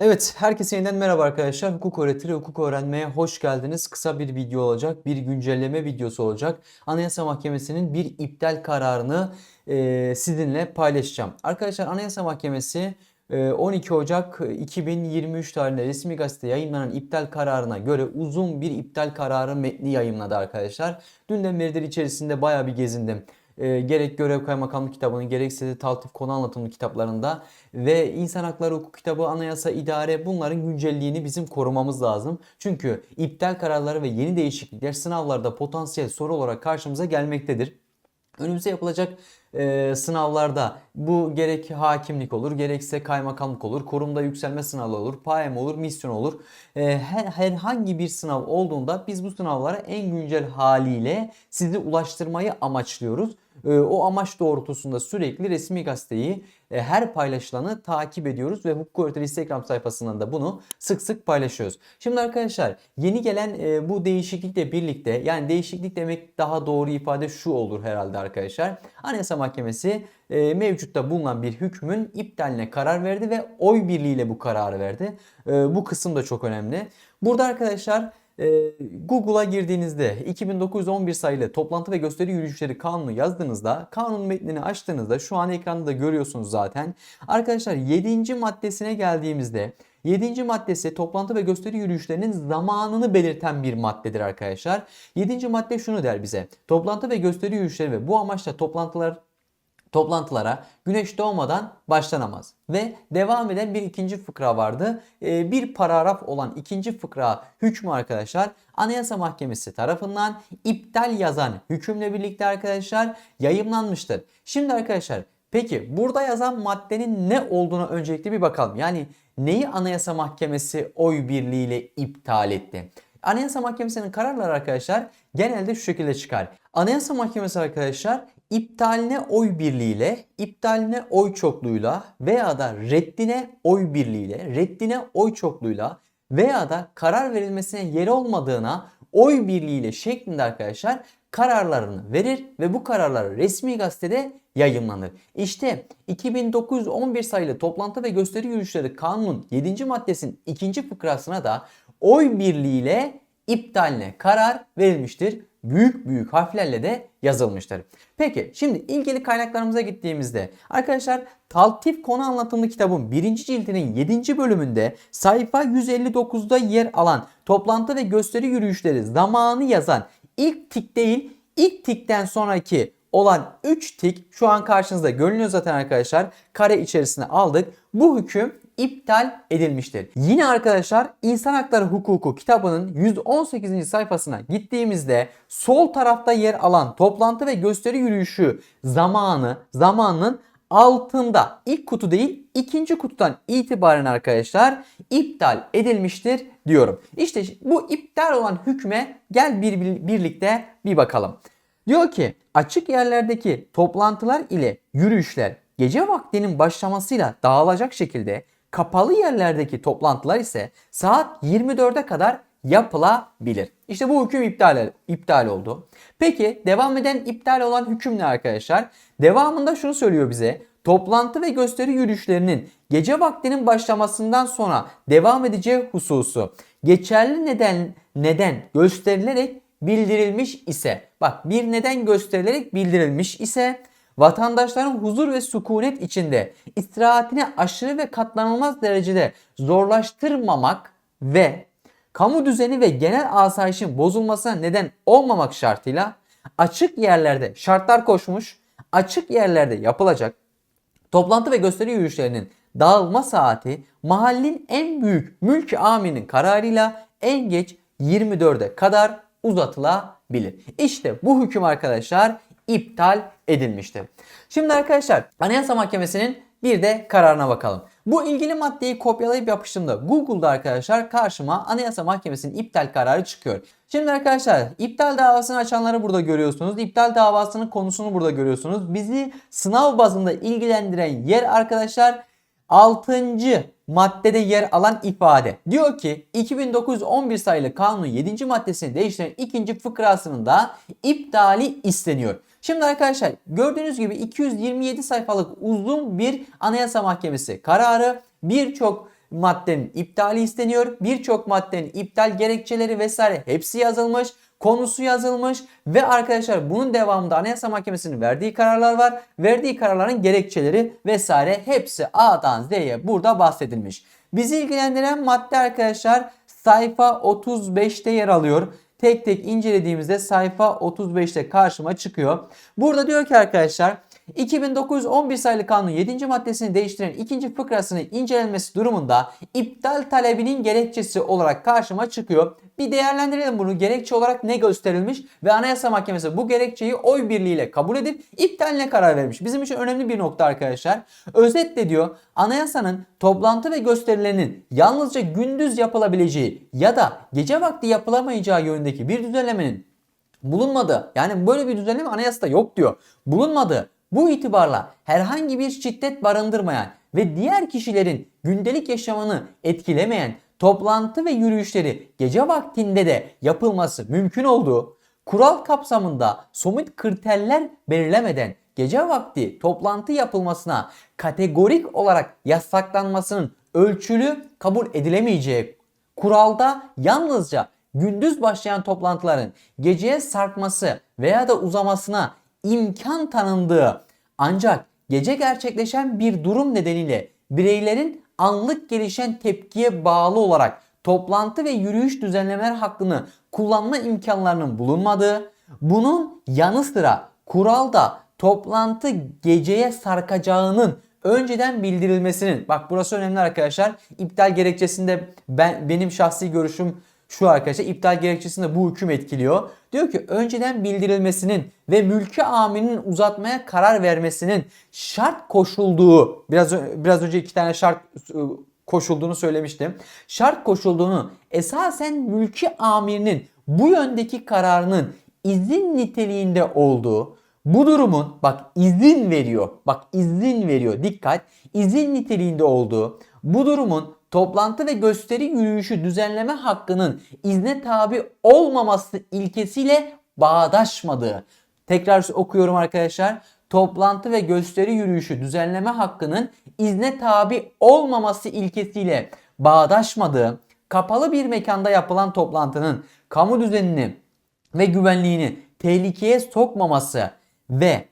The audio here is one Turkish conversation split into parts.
Evet, herkese yeniden merhaba arkadaşlar. Hukuk öğretiri, hukuk öğrenmeye hoş geldiniz. Kısa bir video olacak, bir güncelleme videosu olacak. Anayasa Mahkemesi'nin bir iptal kararını e, sizinle paylaşacağım. Arkadaşlar Anayasa Mahkemesi e, 12 Ocak 2023 tarihinde resmi gazete yayınlanan iptal kararına göre uzun bir iptal kararı metni yayınladı arkadaşlar. Dünden beridir içerisinde bayağı bir gezindim e, gerek görev kaymakamlık kitabının gerekse taltif konu anlatımlı kitaplarında ve insan hakları hukuk kitabı, anayasa, idare bunların güncelliğini bizim korumamız lazım. Çünkü iptal kararları ve yeni değişiklikler sınavlarda potansiyel soru olarak karşımıza gelmektedir. Önümüze yapılacak e, sınavlarda bu gerek hakimlik olur, gerekse kaymakamlık olur, kurumda yükselme sınavı olur, PAEM olur, misyon olur. E, her, herhangi bir sınav olduğunda biz bu sınavlara en güncel haliyle sizi ulaştırmayı amaçlıyoruz. E, o amaç doğrultusunda sürekli resmi gazeteyi e, her paylaşılanı takip ediyoruz ve hukuk öğretili Instagram sayfasından da bunu sık sık paylaşıyoruz. Şimdi arkadaşlar yeni gelen e, bu değişiklikle birlikte yani değişiklik demek daha doğru ifade şu olur herhalde arkadaşlar. Anayasa Mahkemesi e, mevcutta bulunan bir hükmün iptaline karar verdi ve oy birliğiyle bu kararı verdi. Bu kısım da çok önemli. Burada arkadaşlar e, Google'a girdiğinizde 2911 sayılı toplantı ve gösteri yürüyüşleri kanunu yazdığınızda kanun metnini açtığınızda şu an ekranda da görüyorsunuz zaten. Arkadaşlar 7. maddesine geldiğimizde 7. maddesi toplantı ve gösteri yürüyüşlerinin zamanını belirten bir maddedir arkadaşlar. 7. madde şunu der bize. Toplantı ve gösteri yürüyüşleri ve bu amaçla toplantılar toplantılara güneş doğmadan başlanamaz. Ve devam eden bir ikinci fıkra vardı. Ee, bir paragraf olan ikinci fıkra hükmü arkadaşlar Anayasa Mahkemesi tarafından iptal yazan hükümle birlikte arkadaşlar yayımlanmıştır. Şimdi arkadaşlar peki burada yazan maddenin ne olduğunu öncelikle bir bakalım. Yani neyi Anayasa Mahkemesi oy birliğiyle iptal etti? Anayasa Mahkemesi'nin kararları arkadaşlar genelde şu şekilde çıkar. Anayasa Mahkemesi arkadaşlar iptaline oy birliğiyle, iptaline oy çokluğuyla veya da reddine oy birliğiyle, reddine oy çokluğuyla veya da karar verilmesine yer olmadığına oy birliğiyle şeklinde arkadaşlar kararlarını verir ve bu kararlar resmi gazetede yayınlanır. İşte 2911 sayılı toplantı ve gösteri yürüyüşleri kanunun 7. maddesinin 2. fıkrasına da oy birliğiyle iptaline karar verilmiştir. Büyük büyük harflerle de yazılmıştır. Peki şimdi ilgili kaynaklarımıza gittiğimizde arkadaşlar Taltif Konu Anlatımlı kitabın 1. cildinin 7. bölümünde sayfa 159'da yer alan toplantı ve gösteri yürüyüşleri zamanı yazan ilk tik değil ilk tikten sonraki olan 3 tik şu an karşınızda görünüyor zaten arkadaşlar. Kare içerisine aldık. Bu hüküm iptal edilmiştir. Yine arkadaşlar İnsan Hakları Hukuku kitabının 118. sayfasına gittiğimizde sol tarafta yer alan toplantı ve gösteri yürüyüşü zamanı zamanın altında ilk kutu değil ikinci kutudan itibaren arkadaşlar iptal edilmiştir diyorum. İşte bu iptal olan hükme gel bir, bir birlikte bir bakalım. Diyor ki açık yerlerdeki toplantılar ile yürüyüşler gece vaktinin başlamasıyla dağılacak şekilde kapalı yerlerdeki toplantılar ise saat 24'e kadar yapılabilir. İşte bu hüküm iptal, iptal oldu. Peki devam eden iptal olan hüküm ne arkadaşlar? Devamında şunu söylüyor bize. Toplantı ve gösteri yürüyüşlerinin gece vaktinin başlamasından sonra devam edeceği hususu geçerli neden neden gösterilerek bildirilmiş ise bak bir neden gösterilerek bildirilmiş ise vatandaşların huzur ve sükunet içinde istirahatini aşırı ve katlanılmaz derecede zorlaştırmamak ve kamu düzeni ve genel asayişin bozulmasına neden olmamak şartıyla açık yerlerde şartlar koşmuş, açık yerlerde yapılacak toplantı ve gösteri yürüyüşlerinin dağılma saati mahallin en büyük mülk aminin kararıyla en geç 24'e kadar uzatılabilir. İşte bu hüküm arkadaşlar iptal edilmiştir. Şimdi arkadaşlar Anayasa Mahkemesi'nin bir de kararına bakalım. Bu ilgili maddeyi kopyalayıp yapıştığımda Google'da arkadaşlar karşıma Anayasa Mahkemesi'nin iptal kararı çıkıyor. Şimdi arkadaşlar iptal davasını açanları burada görüyorsunuz. İptal davasının konusunu burada görüyorsunuz. Bizi sınav bazında ilgilendiren yer arkadaşlar 6. maddede yer alan ifade. Diyor ki 2911 sayılı kanunun 7. maddesini değiştiren ikinci fıkrasının da iptali isteniyor. Şimdi arkadaşlar gördüğünüz gibi 227 sayfalık uzun bir anayasa mahkemesi kararı birçok maddenin iptali isteniyor. Birçok maddenin iptal gerekçeleri vesaire hepsi yazılmış konusu yazılmış ve arkadaşlar bunun devamında Anayasa Mahkemesi'nin verdiği kararlar var. Verdiği kararların gerekçeleri vesaire hepsi A'dan Z'ye burada bahsedilmiş. Bizi ilgilendiren madde arkadaşlar sayfa 35'te yer alıyor. Tek tek incelediğimizde sayfa 35'te karşıma çıkıyor. Burada diyor ki arkadaşlar 2911 sayılı kanun 7. maddesini değiştiren ikinci fıkrasının incelenmesi durumunda iptal talebinin gerekçesi olarak karşıma çıkıyor. Bir değerlendirelim bunu. Gerekçe olarak ne gösterilmiş ve Anayasa Mahkemesi bu gerekçeyi oy birliğiyle kabul edip iptaline karar vermiş. Bizim için önemli bir nokta arkadaşlar. Özetle diyor anayasanın toplantı ve gösterilerinin yalnızca gündüz yapılabileceği ya da gece vakti yapılamayacağı yönündeki bir düzenlemenin bulunmadığı yani böyle bir düzenleme anayasada yok diyor. Bulunmadığı bu itibarla herhangi bir şiddet barındırmayan ve diğer kişilerin gündelik yaşamını etkilemeyen toplantı ve yürüyüşleri gece vaktinde de yapılması mümkün olduğu, kural kapsamında somut kriterler belirlemeden gece vakti toplantı yapılmasına kategorik olarak yasaklanmasının ölçülü kabul edilemeyeceği kuralda yalnızca gündüz başlayan toplantıların geceye sarkması veya da uzamasına imkan tanındığı ancak gece gerçekleşen bir durum nedeniyle bireylerin anlık gelişen tepkiye bağlı olarak toplantı ve yürüyüş düzenlemeler hakkını kullanma imkanlarının bulunmadığı, bunun yanı sıra kuralda toplantı geceye sarkacağının önceden bildirilmesinin bak burası önemli arkadaşlar. İptal gerekçesinde ben benim şahsi görüşüm şu arkadaşlar iptal gerekçesinde bu hüküm etkiliyor. Diyor ki önceden bildirilmesinin ve mülki amirinin uzatmaya karar vermesinin şart koşulduğu biraz biraz önce iki tane şart ıı, koşulduğunu söylemiştim. Şart koşulduğunu esasen mülki amirinin bu yöndeki kararının izin niteliğinde olduğu bu durumun bak izin veriyor. Bak izin veriyor. Dikkat. izin niteliğinde olduğu bu durumun toplantı ve gösteri yürüyüşü düzenleme hakkının izne tabi olmaması ilkesiyle bağdaşmadığı. Tekrar okuyorum arkadaşlar. Toplantı ve gösteri yürüyüşü düzenleme hakkının izne tabi olmaması ilkesiyle bağdaşmadığı, kapalı bir mekanda yapılan toplantının kamu düzenini ve güvenliğini tehlikeye sokmaması ve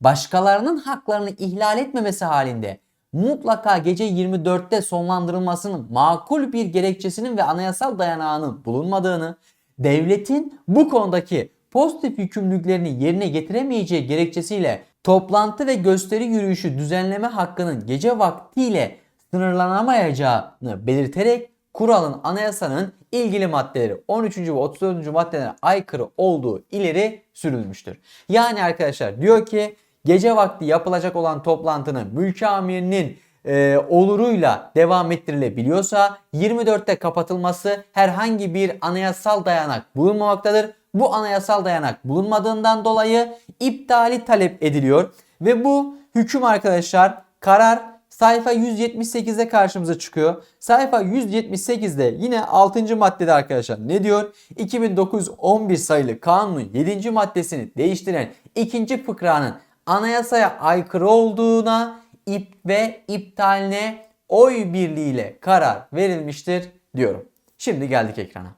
başkalarının haklarını ihlal etmemesi halinde mutlaka gece 24'te sonlandırılmasının makul bir gerekçesinin ve anayasal dayanağının bulunmadığını, devletin bu konudaki pozitif yükümlülüklerini yerine getiremeyeceği gerekçesiyle toplantı ve gösteri yürüyüşü düzenleme hakkının gece vaktiyle sınırlanamayacağını belirterek kuralın anayasanın ilgili maddeleri 13. ve 34. maddelere aykırı olduğu ileri sürülmüştür. Yani arkadaşlar diyor ki gece vakti yapılacak olan toplantının mülki amirinin e, oluruyla devam ettirilebiliyorsa 24'te kapatılması herhangi bir anayasal dayanak bulunmamaktadır. Bu anayasal dayanak bulunmadığından dolayı iptali talep ediliyor ve bu hüküm arkadaşlar karar sayfa 178'de karşımıza çıkıyor. Sayfa 178'de yine 6. maddede arkadaşlar ne diyor? 2911 sayılı kanunun 7. maddesini değiştiren ikinci fıkranın anayasaya aykırı olduğuna ip ve iptaline oy birliğiyle karar verilmiştir diyorum. Şimdi geldik ekrana.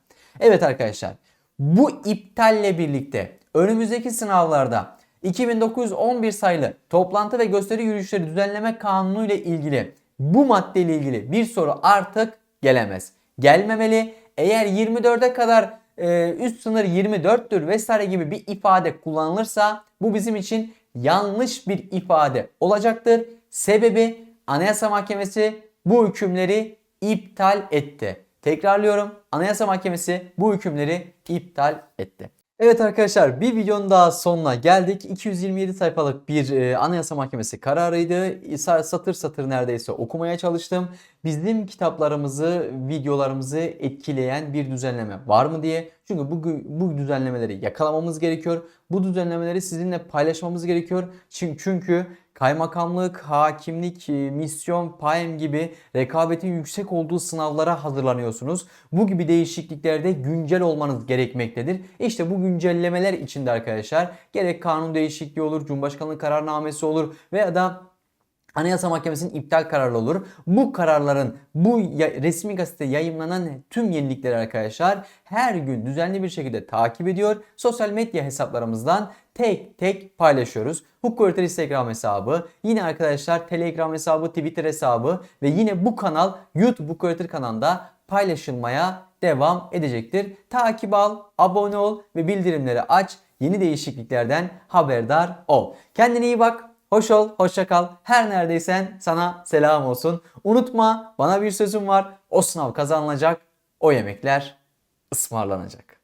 Evet arkadaşlar bu iptalle birlikte önümüzdeki sınavlarda 2911 sayılı toplantı ve gösteri yürüyüşleri düzenleme kanunu ile ilgili bu maddeyle ilgili bir soru artık gelemez. Gelmemeli. Eğer 24'e kadar e, üst sınır 24'tür vesaire gibi bir ifade kullanılırsa bu bizim için yanlış bir ifade olacaktır. Sebebi Anayasa Mahkemesi bu hükümleri iptal etti. Tekrarlıyorum. Anayasa Mahkemesi bu hükümleri iptal etti. Evet arkadaşlar bir videonun daha sonuna geldik. 227 sayfalık bir e, Anayasa Mahkemesi kararıydı. Satır satır neredeyse okumaya çalıştım. Bizim kitaplarımızı, videolarımızı etkileyen bir düzenleme var mı diye. Çünkü bu, bu düzenlemeleri yakalamamız gerekiyor. Bu düzenlemeleri sizinle paylaşmamız gerekiyor. Çünkü, çünkü kaymakamlık, hakimlik, e, misyon, PAEM gibi rekabetin yüksek olduğu sınavlara hazırlanıyorsunuz. Bu gibi değişikliklerde güncel olmanız gerekmektedir. İşte bu güncellemeler içinde arkadaşlar gerek kanun değişikliği olur, Cumhurbaşkanlığı kararnamesi olur veya da Anayasa Mahkemesi'nin iptal kararı olur. Bu kararların bu resmi gazetede yayınlanan tüm yenilikleri arkadaşlar her gün düzenli bir şekilde takip ediyor. Sosyal medya hesaplarımızdan tek tek paylaşıyoruz. Hukuk Öğretir Instagram hesabı, yine arkadaşlar Telegram hesabı, Twitter hesabı ve yine bu kanal YouTube Hukuk Öğretir kanalında paylaşılmaya devam edecektir. Takip al, abone ol ve bildirimleri aç. Yeni değişikliklerden haberdar ol. Kendine iyi bak. Hoş ol, hoşça kal. Her neredeysen sana selam olsun. Unutma bana bir sözüm var. O sınav kazanılacak, o yemekler ısmarlanacak.